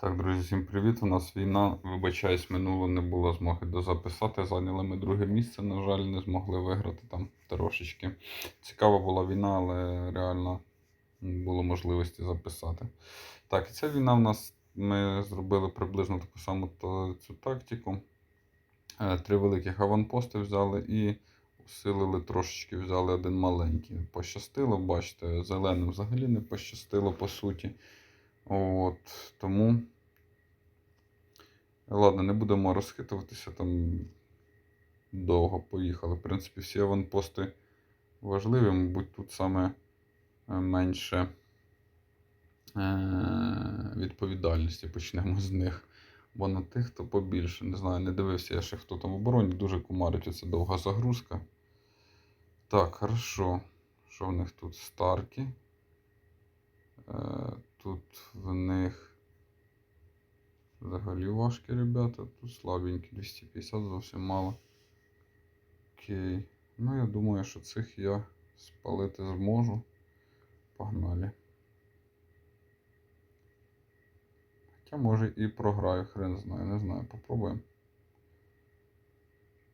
Так, друзі, всім привіт. У нас війна. Вибачаюсь, минуло не було змоги дозаписати. Зайняли ми друге місце. На жаль, не змогли виграти там трошечки. Цікава була війна, але реально не було можливості записати. Так, і ця війна в нас ми зробили приблизно таку саму цю тактику. Е, Три великих аванпости взяли і усилили трошечки, взяли один маленький. Пощастило, бачите, зеленим взагалі не пощастило по суті. От, тому. Ладно, не будемо розхитуватися там довго поїхали. В принципі, всі аванпости важливі, мабуть, тут саме е, менше е, відповідальності. Почнемо з них. Бо на тих, хто побільше. Не знаю, не дивився я ще хто там в обороні, дуже кумарить оця довга загрузка. Так, хорошо. Що в них тут? Старки. Тут в них взагалі важкі ребята. Тут слабенькі 250 зовсім мало. Окей. Ну, я думаю, що цих я спалити зможу. Погнали. Хоча може і програю, хрен знає, не знаю, попробуємо.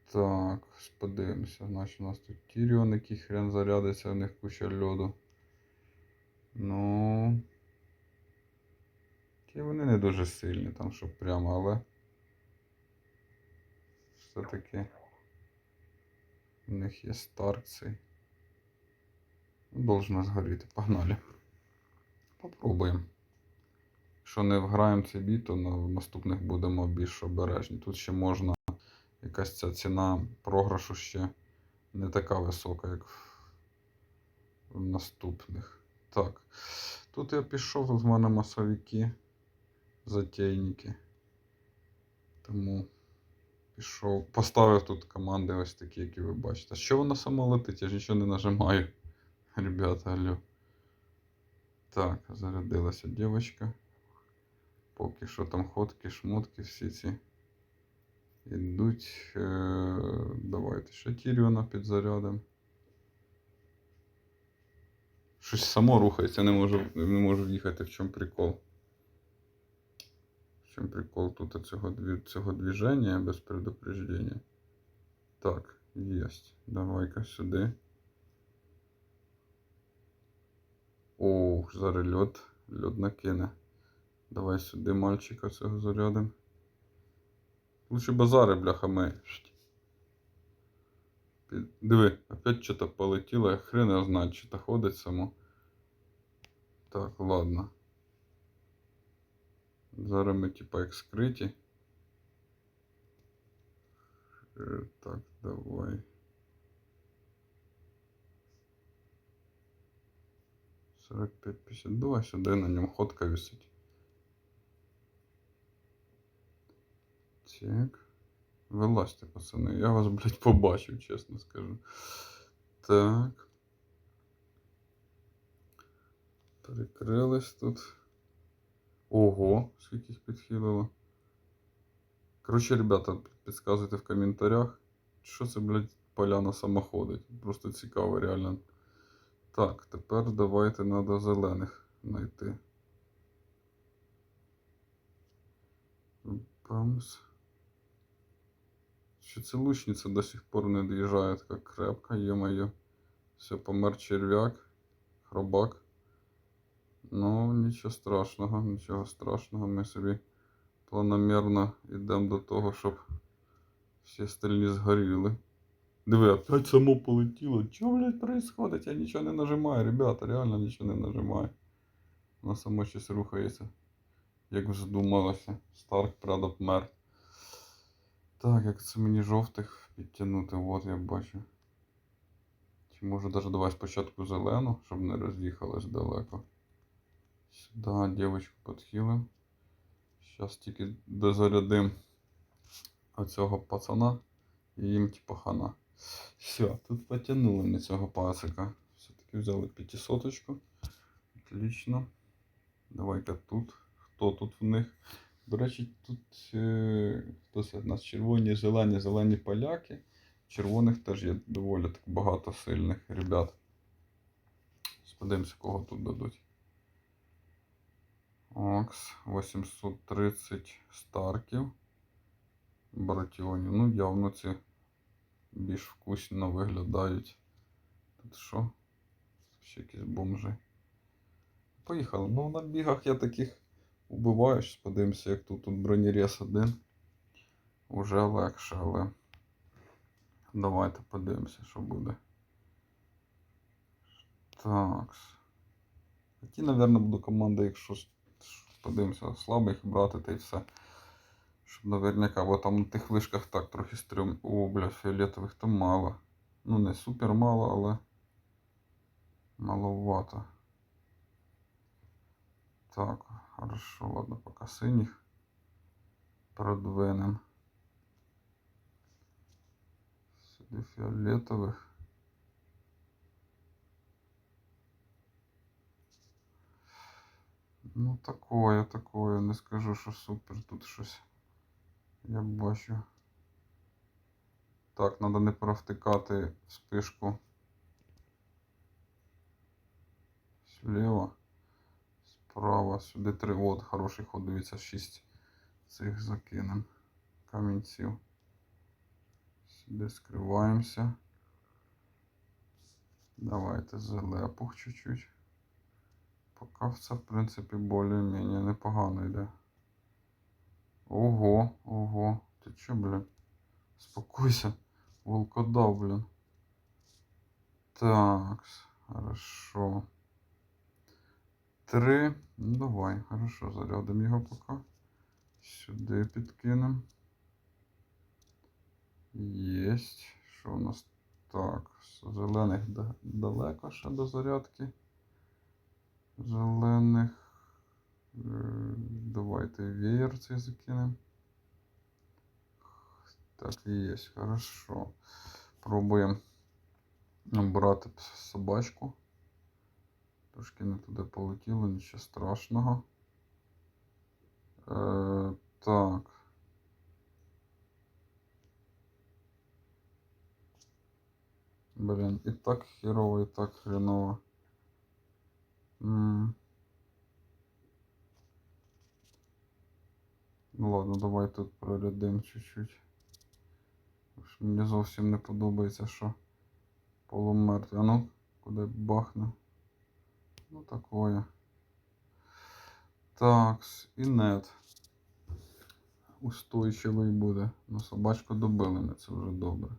Так, подивимося. Значить, у нас тут Тіріон, який хрен зарядиться, у них куча льоду. Ну. Ті вони не дуже сильні там, щоб прямо, але. Все-таки. У них є старк цей. Должно згоріти. Погнали. Попробуємо. Якщо не вграємо цей бій, то на наступних будемо більш обережні. Тут ще можна. Якась ця ціна програшу ще не така висока, як в- в наступних. Так. Тут я пішов, тут в мене масовики, затейники. Тому пішов. Поставив тут команди ось такі, які ви бачите. Що воно само летить? Я ж нічого не нажимаю. Ребята, алло. Так, зарядилася дівчинка. Поки що там ходки, шмотки, всі ці. Ідуть. Е, давайте ще Тіріона підзарядимо. Щось само рухається, не можу, не можу в'їхати, в чому прикол. Чому прикол тут цього, цього движення без предупреждения. Так, єсть. Давай-ка сюди. Ох, зараз льот. Льот накине. Давай сюди мальчика цього зарядим. Лучше базари, бляха, ми. Диви, опять что-то полетіло, я хрен його знає, що то ходить само. Так, ладно. Зараз ми типа як скриті. Е, Так, давай. Сорок п'ять п'ятдесят. Давай сюди на ньому ходка висить. Так. Вилазьте, пацани. Я вас, блядь, побачив, чесно скажу. Так. Перекрились тут. Ого, скільки їх підхилило. Коротше, ребята, підказуйте в коментарях, що це, блядь, поляна самоходить. Просто цікаво, реально. Так, тепер давайте треба зелених знайти. Бамс. Що це лучниця до сих пор не доїжджає така крепка, є-моє. Все, помер черв'як, хробак. Ну, нічого страшного, нічого страшного. Ми собі планомірно йдемо до того, щоб всі остальні згоріли. Диви, опять само полетіло. Що, блядь, происходить? Я нічого не нажимаю, ребята, реально нічого не нажимаю. Воно само щось рухається. Як вздумалося. Старк, правда, помер. Так, як це мені жовтих підтягнути, от я бачу. Чи може даже давай спочатку зелену, щоб не роз'їхалась далеко. Сюди дівчинку підхилим. Зараз тільки дозарядим оцього пацана і їм типа хана. Все, тут потягнули ми цього пасика. Все-таки взяли п'ятисоточку. Отлично. Давай-ка тут. Хто тут в них? До речі, тут е, хто це у нас червоні, зелені, зелені поляки. Червоних теж є доволі так багато сильних ребят. Сподивимося, кого тут дадуть. Окс, 830 старків. Братіонів. Ну, явно ці більш вкусно виглядають. Тут що? Ще якісь бомжи. Поїхали. Ну, на бігах я таких убиваю. Подивимося, як тут, тут бронірез один. Уже легше, але. Давайте подивимося, що буде. Так. Які, мабуть, буду команди, якщо подивимося, слабих брати та й все. Щоб наверняка, бо там на тих вишках так трохи стрім. О, бля, фіолетових там мало. Ну, не супер мало, але маловато. Так, хорошо, ладно, поки синіх продвинем. Сюди фіолетових. Ну, такое, такое. Не скажу, що супер тут щось. Я бачу. Так, треба не провтикати спишку. Слева. Справа. Сюди три. От, хороший ход. Дивіться, шість цих закинем. Камінців. Сюди скриваємося. Давайте залепух чуть-чуть. Поки все, в принципі, більш-менш непогано йде. Ого, ого. Ти чо, блін? Спокойся. Волкодав, блін. Так, хорошо. Три. Ну давай, хорошо, зарядимо його поки. Сюди підкинемо. Єсть. Що у нас так? Зелених далеко ще до зарядки. Зелених. Е, Давайте веєр цей закинемо. Так і є, хорошо. Пробуємо брати собачку. Трошки не туди полетіло, нічого страшного. Е, так. Блін, і так херово, і так хреново. Ну ладно, давай тут прорядимо чуть-чуть. Мені зовсім не подобається, що полумертвий. А ну, куди бахне. Ну такое. Такс, і нет. Устойчивий буде. Ну, собачку добили ми, це вже добре.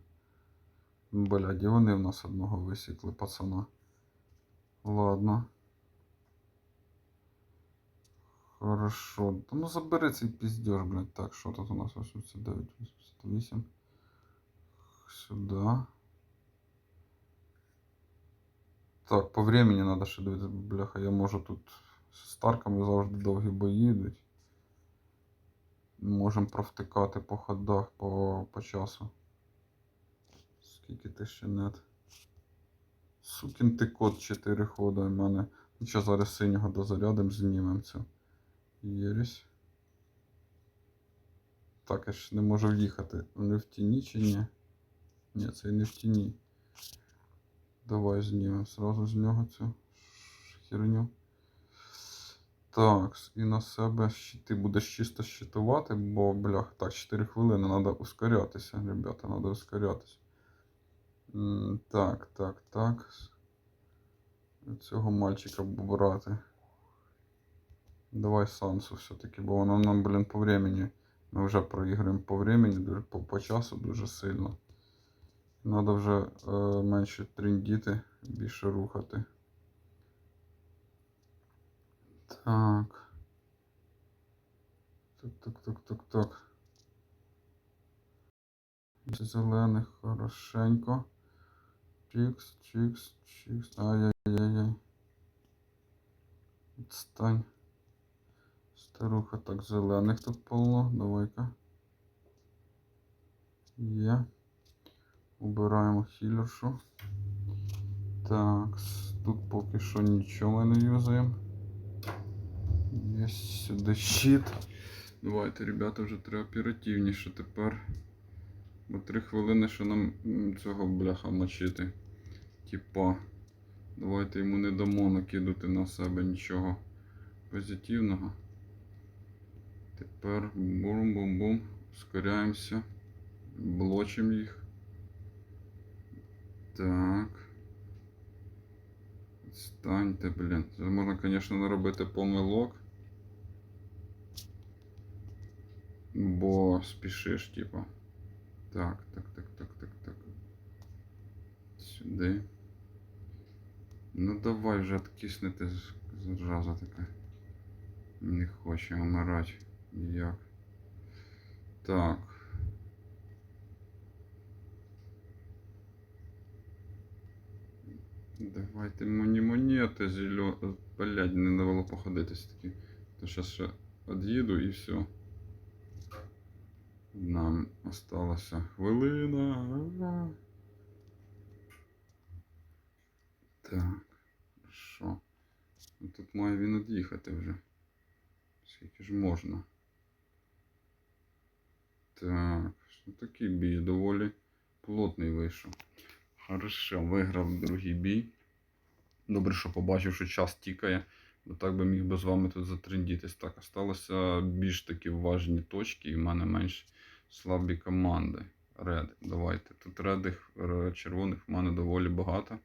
Блядь, і вони в нас одного висікли, пацана. Ладно. Хорошо. Та ну забери цей піздеж, блядь. Так, що тут у нас 89, 88. Сюда. Так, по времени надо ще дивитися, бляха, я можу тут з старками завжди довгі бої йдуть. Можемо провтикати по ходах по, по часу. Скільки ти ще нет? Сукін ти кот 4 хода в мене. Що, зараз синього дозарядим, знімемо цю. Єресь. Так, я ж не можу в'їхати. Вони в тіні чи ні? Ні, це і не в тіні. Давай знімемо сразу з нього цю херню. Так, і на себе ти будеш чисто щитувати, бо, блях, так, 4 хвилини, треба ускорятися, ребята, треба ускорятися. Так, так, так. Цього мальчика брати. Давай Сансу все-таки, бо вона нам, блін, по времени. Ми вже проіграємо по времени, по, по часу дуже сильно. Надо вже е, менше трендіти, більше рухати. Так. Так, так, так, так, так. Зелених хорошенько. Чикс, чикс, чикс. Ай-яй-яй-яй. Відстань. Старуха, так, зелених тут полно. Давай-ка. Є. Убираємо хілершу. Так, тут поки що нічого ми не юзаємо. Є сюди щит. Давайте, ребята, вже треба оперативніше тепер. Бо три хвилини, що нам цього бляха мочити. Типа, давайте йому не дамо накидати на себе нічого позитивного. Тепер бум-бум-бум. Ускоряємося. Блочимо їх. Так. Станьте, блін. Це можна, звісно, наробити помилок. Бо спішиш, типа. Так, так, так, так, так, так. Сюди. Ну давай вже откиснути з- зараза така. Не хоче вмирати ніяк. Так. Давайте мені монети зелё... Блядь, не давало походитись таки. То зараз ще від'їду і все. Нам осталася хвилина. Так. Що? Тут має він від'їхати вже. Скільки ж можна? Так, що такий бій доволі плотний вийшов. Хорошо, виграв другий бій. Добре, що побачив, що час тікає, бо так би міг би з вами тут затрендітись. Так, осталося більш такі важні точки, і в мене менш слабі команди. Реди. Давайте. Тут редих червоних в мене доволі багато.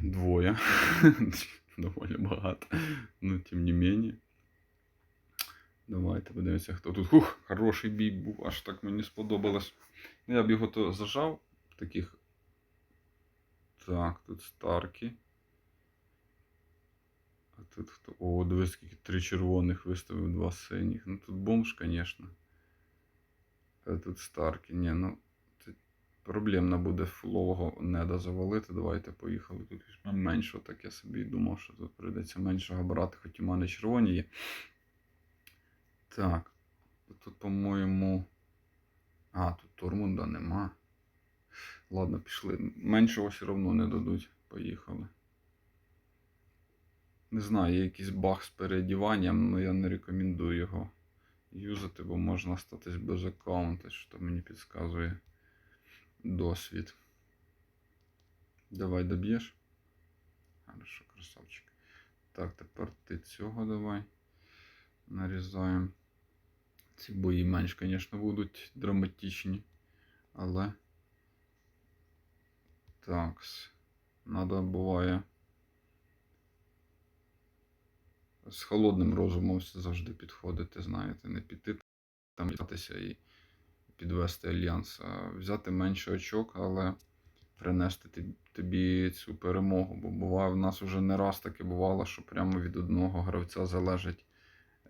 Двоє. доволі багато. Ну, тим не менее. Давайте подивимося, хто тут. Ух, хороший бій був, аж так мені сподобалось. Я б його то зажав таких. Так, тут старки. А тут хто? О, дивись, скільки три червоних виставив, два синіх. Ну тут бомж, звісно. А тут старки. Ні, ну це проблемно буде фулового неда завалити. Давайте поїхали. Тут меншого, так я собі думав, що тут прийдеться меншого брати, хоч в мене червоні є. Так. Тут, по-моєму. А, тут Тормунда нема. Ладно, пішли. Меншого все одно не дадуть. Поїхали. Не знаю, є якийсь баг з переодіванням, але я не рекомендую його юзати, бо можна статись без аккаунта, що мені підказує досвід. Давай доб'єш. Хорошо, красавчик. Так, тепер ти цього давай. Нарізаємо. Ці бої менш, звісно, будуть драматичні, але. Так. Надо буває. З холодним розумом завжди підходити, знаєте, не піти там взятися і підвести альянс, а взяти менше очок, але принести тобі- цю перемогу. Бо буває, в нас вже не раз таке бувало, що прямо від одного гравця залежить,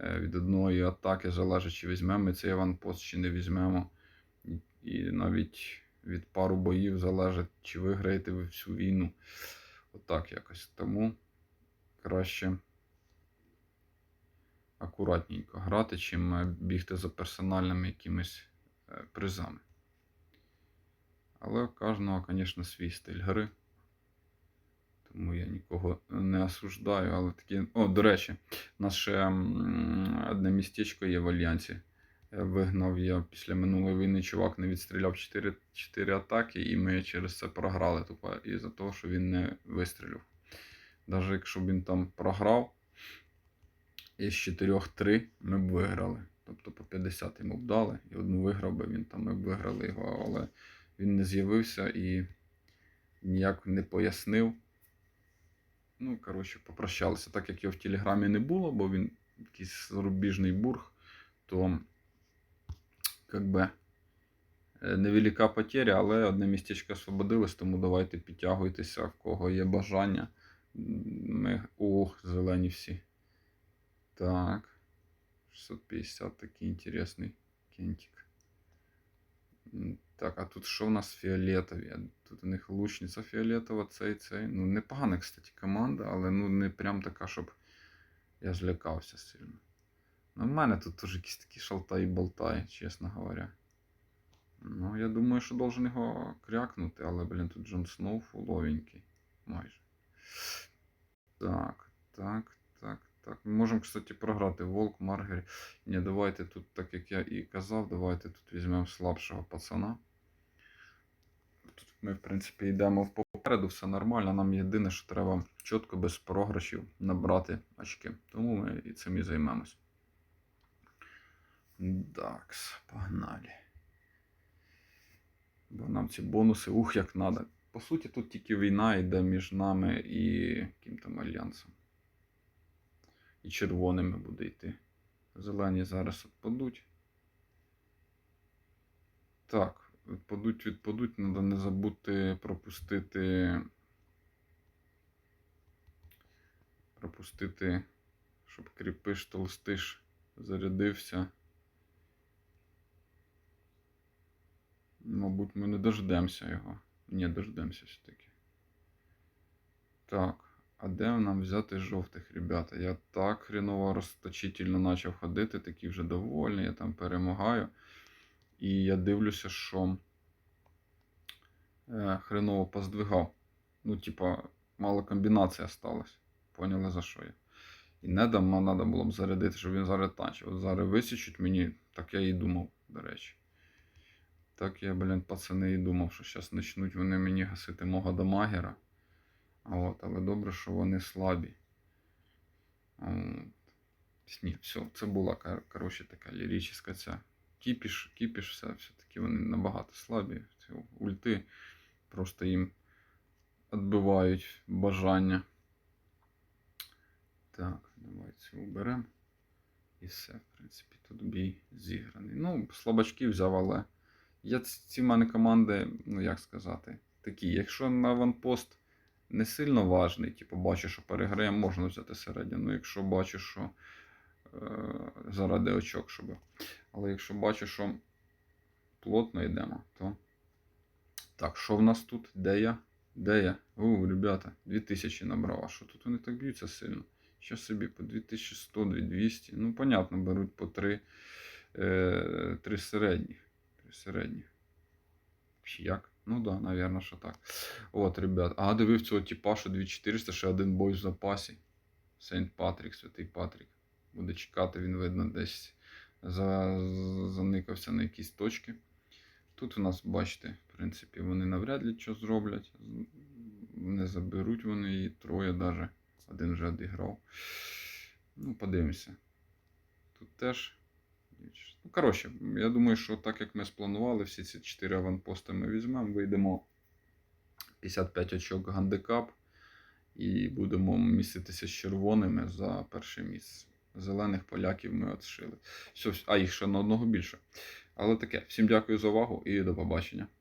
від одної атаки залежить, чи візьмемо ми цей аванпост, чи не візьмемо. І- навіть від пару боїв залежить, чи виграєте ви всю війну. Отак якось. Тому краще акуратненько грати, чим е, бігти за персональними якимись е, призами. Але у кожного, звісно, свій стиль гри. Тому я нікого не осуждаю, але такі. О, до речі, м, одне містечко є в Альянсі. Е, Вигнав я після минулої війни чувак не відстріляв 4, 4 атаки, і ми через це програли тупо із-за того, що він не вистрілив. Навіть якщо б він там програв, із 4-3 ми б виграли. Тобто по 50 йому б дали, і одну виграв би він там, ми б виграли його, але він не з'явився і ніяк не пояснив. Ну, коротше, попрощалися. Так як його в Телеграмі не було, бо він якийсь зарубіжний бург, то как би, е, невелика потеря, але одне містечко освободилось, тому давайте підтягуйтеся, в кого є бажання. Ми. Ох, зелені всі. Так. 650 такий інтересний кентик. Так, а тут що в нас фіолетові? Тут у них лучниця фіолетова, цей, цей. Ну, непогана, кстати, команда, але ну не прям така, щоб я злякався сильно. Ну, в мене тут теж якісь такі шалтай болтай, чесно говоря. Ну, я думаю, що должен його крякнути, але, блін, тут Джон Сноу фуловенький. Майже. Так, так, так, так. Ми можемо, кстати, програти Волк, Маргері. Ні, давайте тут, так як я і казав, давайте тут візьмемо слабшого пацана. Тут ми, в принципі, йдемо попереду, все нормально. Нам єдине, що треба чітко без програшів набрати очки. Тому ми і цим і займемось. Дакс, погнали. Бо нам ці бонуси, ух, як надо. По суті, тут тільки війна йде між нами і яким там альянсом. І червоними буде йти. Зелені зараз відпадуть. Так, відпадуть, відпадуть. Треба не забути пропустити. Пропустити, щоб кріпиш, толстиш зарядився. Мабуть, ми не дождемося його. Ні, дождемося все-таки. Так, а де нам взяти жовтих, ребята? Я так хреново розточительно почав ходити, такий вже довольний, я там перемагаю. І я дивлюся, що е, хреново поздвигав. Ну, типа, мало комбінацій осталось. Поняли за що я? І недавно треба було б зарядити, щоб він зараз танчив. От зараз висічуть мені, так я і думав, до речі. Так я, блін, пацани, і думав, що зараз почнуть вони мені гасити мого дамагера. От, але добре, що вони слабі. От. Ні, все, це була, кор- коротше, така лірична ця. Кіпіш, кіпіш, все, все-таки вони набагато слабі. Ці ульти просто їм відбивають бажання. Так, давайте уберемо. І все, в принципі, тут бій зіграний. Ну, слабачки взяв, але. Я ці в мене команди, ну як сказати, такі. Якщо на ванпост не сильно важний, типу бачу, що переграємо, можна взяти середню. Ну, якщо бачу, що заради очок, щоб. Але якщо бачу, що плотно йдемо, то. Так, що в нас тут? Де я? Де я? У, ребята, 2000 набрав. А що тут вони так б'ються сильно? Що собі, по 2100, 2200. Ну, понятно, беруть по 3, е, 3 середніх. 3 середніх. Як? Ну да, наверное, що так. От, ребят. А дивив цього типа, що 2400, ще один бой в запасі. Сейнт Патрік, святий Патрік. Буде чекати, він видно десь за, заникався на якісь точки. Тут у нас, бачите, в принципі, вони навряд ли що зроблять. Не заберуть вони її, троє даже. Один вже одіграв. Ну, подивимося. Тут теж. Ну, коротше, я думаю, що так як ми спланували, всі ці 4 аванпости ми візьмемо, вийдемо 55 очок гандикап і будемо міститися з червоними за перше місце. Зелених поляків ми отшили. щось, а їх ще на одного більше. Але таке. Всім дякую за увагу і до побачення.